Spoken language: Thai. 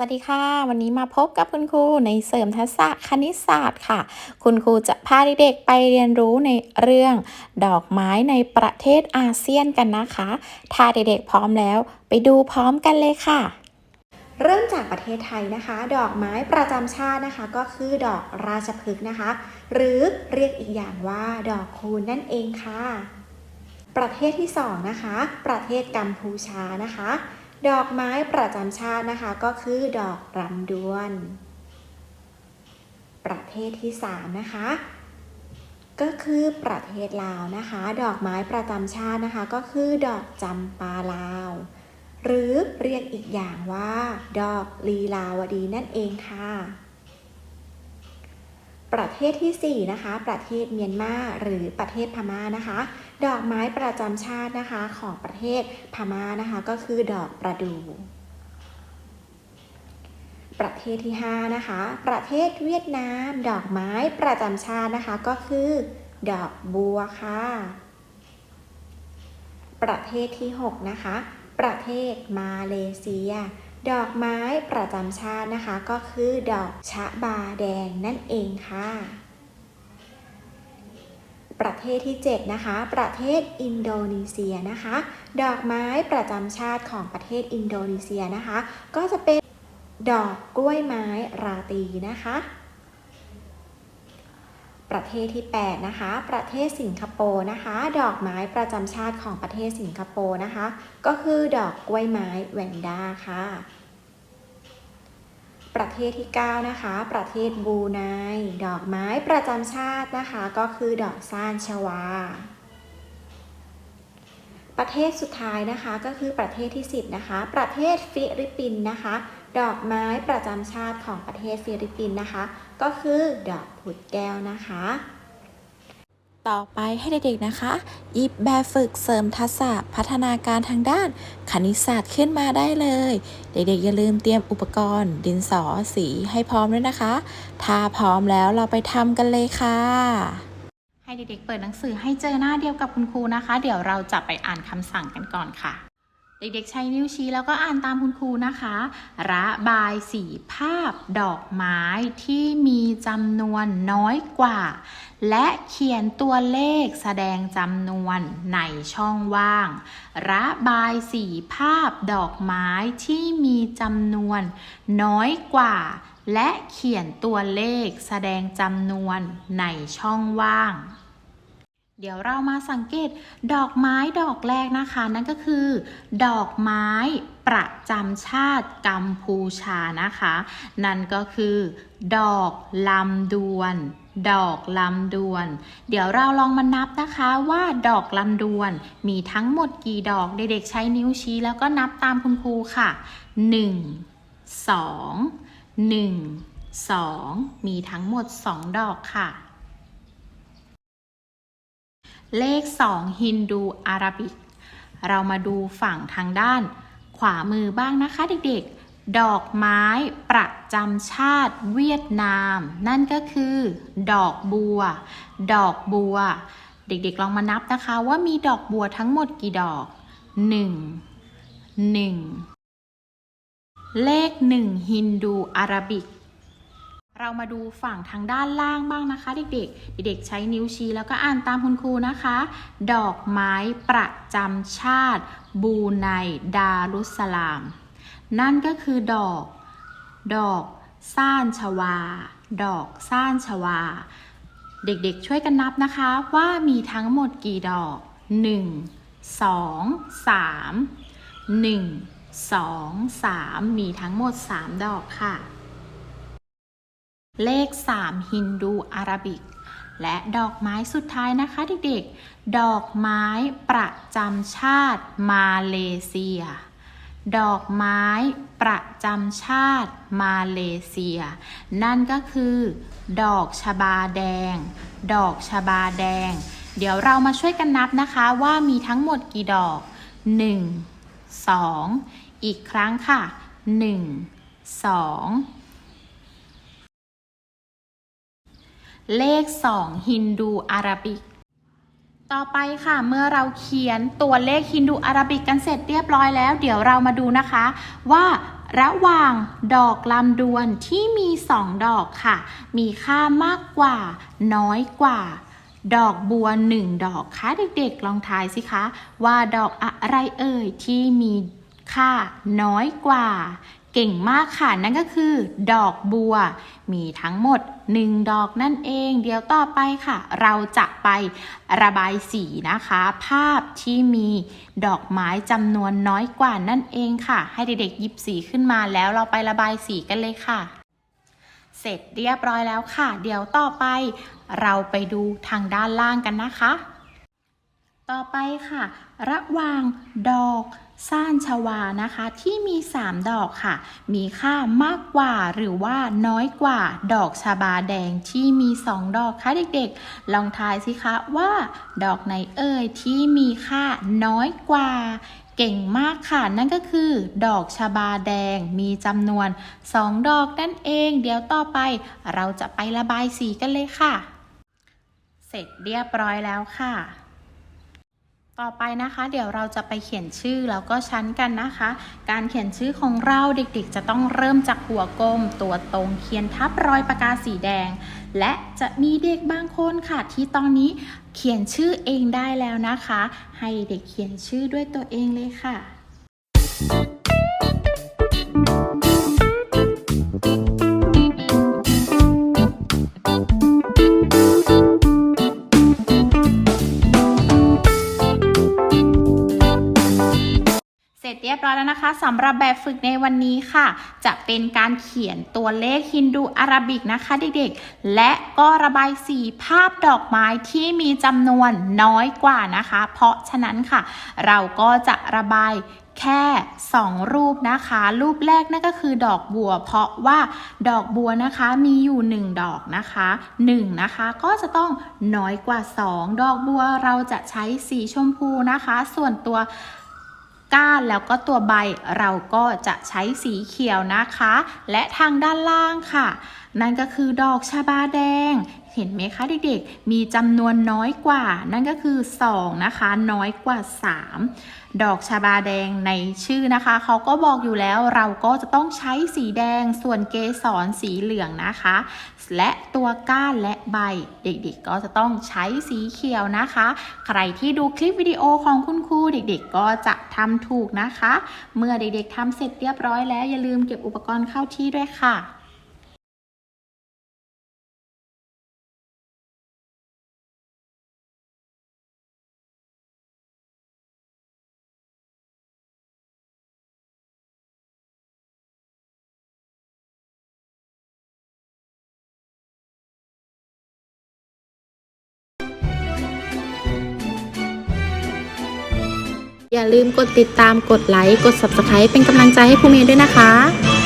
สวัสดีค่ะ วันนี้มาพบกับคุณครูในเสริมทักษะคณิตศาสตร์ค่ะ คุณครูจะพาเด็กๆไปเรียนรู้ในเรื่องดอกไม้ในประเทศอาเซียนกันนะคะ ถ้าเด็กๆพร้อมแล้ว ไปดูพร้อมกันเลยค่ะ เริ่มจากประเทศไทยนะคะ ดอกไม้ประจำชาตินะคะ ก็คือดอกราชพฤกษ์นะคะ หรือเรียกอีกอย่างว่าดอกคูณนั่นเองค่ะ ประเทศที่สองนะคะประเทศกัมพูชานะคะ ดอกไม้ประจำชาตินะคะ ก็คือดอกรำดวน ประเทศที่สามนะคะ ก็คือประเทศลาวนะคะ ดอกไม้ประจำชาตินะคะ ก็คือดอกจำปาลาว หรือเรียกอีกอย่างว่า ดอกลีลาวดีนั่นเองค่ะ ประเทศที่ 4 นะคะ ประเทศเมียนมาหรือประเทศพม่านะคะ ดอกไม้ประจำชาตินะคะของประเทศพม่านะคะก็คือดอกประดู่ประเทศที่ 5 นะคะ ประเทศเวียดนาม ดอกไม้ประจำชาตินะคะก็คือ ดอกบัวค่ะ ประเทศที่ 6 นะคะ ประเทศมาเลเซีย ดอกไม้ประจำชาตินะคะ ก็คือดอกชะบาแดงนั่นเองค่ะ ประเทศที่ 7 นะคะ ประเทศอินโดนีเซียนะคะ ดอกไม้ประจำชาติของประเทศอินโดนีเซียนะคะ ก็จะเป็นดอกกล้วยไม้ราตีนะคะ ประเทศที่ 8 นะคะ ประเทศสิงคโปร์นะคะ ดอกไม้ประจำชาติของประเทศสิงคโปร์นะคะ ก็คือดอกกล้วยไม้แวนด้าค่ะ ประเทศที่ 9 นะคะ ประเทศบูไนดอกไม้ประจำชาตินะคะ ก็คือดอกซ่านชวา ประเทศสุดท้ายนะคะก็คือประเทศที่ 10 นะคะ ประเทศฟิลิปปินส์นะคะ ดอกไม้ประจำชาติของประเทศฟิลิปปินส์นะคะ ก็คือดอกผุดแก้วนะคะ ต่อไปให้เด็กๆนะคะ หยิบแบบฝึกเสริมทักษะพัฒนาการทางด้านคณิตศาสตร์ขึ้นมาได้เลย เด็กๆอย่าลืมเตรียมอุปกรณ์ ดินสอสีให้พร้อมด้วยนะคะ ถ้าพร้อมแล้วเราไปทำกันเลยค่ะ ให้เด็กๆเปิดหนังสือให้เจอหน้าเดียวกับคุณครูนะคะ เดี๋ยวเราจะไปอ่านคำสั่งกันก่อนค่ะ เด็กๆใช้นิ้วชี้แล้วก็อ่านตามคุณครูนะคะ ระบายสีภาพดอกไม้ที่มีจำนวนน้อยกว่า และเขียนตัวเลขแสดงจำนวนในช่องว่าง ระบายสีภาพดอกไม้ที่มีจำนวนน้อยกว่าและเขียนตัวเลขแสดงจำนวนในช่องว่าง เดี๋ยวเรามาสังเกตดอกไม้ดอกแรกนะคะ นั่นก็คือ ดอกไม้ประจำชาติกัมพูชานะคะ นั่นก็คือ ดอกลำดวน ดอกลำดวน เดี๋ยวเราลองมานับนะคะว่าดอกลำดวนมีทั้งหมดกี่ดอกเด็กๆใช้นิ้วชี้แล้วก็นับตามคุณครูค่ะ 1 2 1 2 มีทั้งหมด 2 ดอกค่ะ เลข 2 ฮินดูอาราบิก เรามาดูฝั่งทางด้าน ขวามือบ้างนะคะเด็กๆ ดอกไม้ประจำชาติเวียดนาม นั่นก็คือ ดอกบัว ดอกบัว เด็กๆ ลองมานับนะคะว่ามีดอกบัวทั้งหมดกี่ดอก 1 1 เลข 1 ฮินดูอาราบิก เรามาดูฝั่งทางด้านล่างบ้างนะคะ เด็กๆ เด็กๆใช้นิ้วชี้แล้วก็อ่านตามคุณครูนะคะ ดอกไม้ประจำชาติ บูไนดารุสสลาม นั่นก็คือดอก ดอกซ่านชวา ดอกซ่านชวา เด็กๆช่วยกันนับนะคะว่ามีทั้งหมดกี่ดอก 1 2 3 1 2 3 มีทั้งหมด 3 ดอกค่ะ เลข 3 ฮินดูอาราบิก และดอกไม้สุดท้ายนะคะเด็กๆ ดอกไม้ประจำชาติมาเลเซีย ดอกไม้ประจำชาติมาเลเซีย นั่นก็คือ ดอกชบาแดง ดอกชบาแดง เดี๋ยวเรามาช่วยกันนับนะคะว่ามีทั้งหมดกี่ดอก 1 2 อีกครั้งค่ะ 1 2 เลข 2 ฮินดูอาราบิก ต่อไปค่ะ เมื่อเราเขียนตัวเลขฮินดูอาราบิกกันเสร็จเรียบร้อยแล้ว เดี๋ยวเรามาดูนะคะ ว่าระหว่างดอกลำดวนที่มีสองดอกค่ะ มีค่ามากกว่า น้อยกว่า ดอกบัวหนึ่งดอกคะเด็กๆ ลองทายสิคะ ว่าดอกอะไรเอ่ยที่มีค่าน้อยกว่า เก่งมากค่ะ นั่นก็คือ ดอกบัว มีทั้งหมด 1 ดอกนั่นเอง เดี๋ยวต่อไปค่ะ เราจะไประบายสีนะคะ ภาพที่มีดอกไม้จำนวนน้อยกว่านั่นเองค่ะ ให้เด็กๆหยิบสีขึ้นมาแล้วเราไประบายสีกันเลยค่ะ เสร็จเรียบร้อยแล้วค่ะ เดี๋ยวต่อไป เราไปดูทางด้านล่างกันนะคะ ต่อไปค่ะ ระหว่างดอก ซ่านชวานะคะที่มี 3 ดอกค่ะ มีค่ามากกว่าหรือว่าน้อยกว่าดอกชาบาแดงที่มี 2 ดอกคะเด็กๆ ลองทายสิคะว่า ดอกไหนเอ่ยที่มีค่าน้อยกว่า เก่งมากค่ะ นั่นก็คือ ดอกชาบาแดงมีจำนวน 2 ดอกนั่นเอง เดี๋ยวต่อไปเราจะไประบายสีกันเลยค่ะ เสร็จเรียบร้อยแล้วค่ะ ต่อไปนะคะเดี๋ยวเราจะไปเขียนชื่อแล้วก็ชั้นกันนะคะ การเขียนชื่อของเราเด็กๆ จะต้องเริ่มจากหัวกลมตัวตรงเขียนทับรอยปากกาสีแดง และจะมีเด็กบางคนค่ะที่ตอนนี้เขียนชื่อเองได้แล้วนะคะ ให้เด็กเขียนชื่อด้วยตัวเองเลยค่ะ เสร็จเรียบร้อยแล้วนะคะสำหรับแบบฝึกในวันนี้ค่ะ จะเป็นการเขียนตัวเลขฮินดูอาราบิกนะคะเด็กๆ และก็ระบายสีภาพดอกไม้ที่มีจำนวนน้อยกว่านะคะ เพราะฉะนั้นค่ะ เราก็จะระบายแค่ 2 รูปนะคะ รูปแรกนั่นก็คือดอกบัว เพราะว่าดอกบัวนะคะมีอยู่ 1 ดอกนะคะ1นะคะก็จะต้องน้อยกว่า 2 ดอกบัวเราจะใช้สีชมพูนะคะ ส่วนตัว ก้านแล้วก็ตัวใบเราก็จะใช้สีเขียวนะคะ และทางด้านล่างค่ะ นั่นก็คือดอกชาบาแดงเห็นไหมคะเด็กๆ มีจำนวนน้อยกว่า นั่นก็คือ 2 นะคะ น้อยกว่า 3 ดอกชาบาแดงในชื่อนะคะ เขาก็บอกอยู่แล้วเราก็จะต้องใช้สีแดงส่วนเกสรสีเหลืองนะคะ และตัวก้านและใบ เด็กๆ ก็จะต้องใช้สีเขียวนะคะ ใครที่ดูคลิปวิดีโอของคุณครูเด็กๆ ก็จะทำถูกนะคะ เมื่อเด็กๆทำเสร็จเรียบร้อยแล้วอย่าลืมเก็บอุปกรณ์เข้าที่ด้วยค่ะ อย่าลืมกดติดตามกดไลค์กด Subscribe เป็นกำลังใจให้ครูเมย์ด้วยนะคะ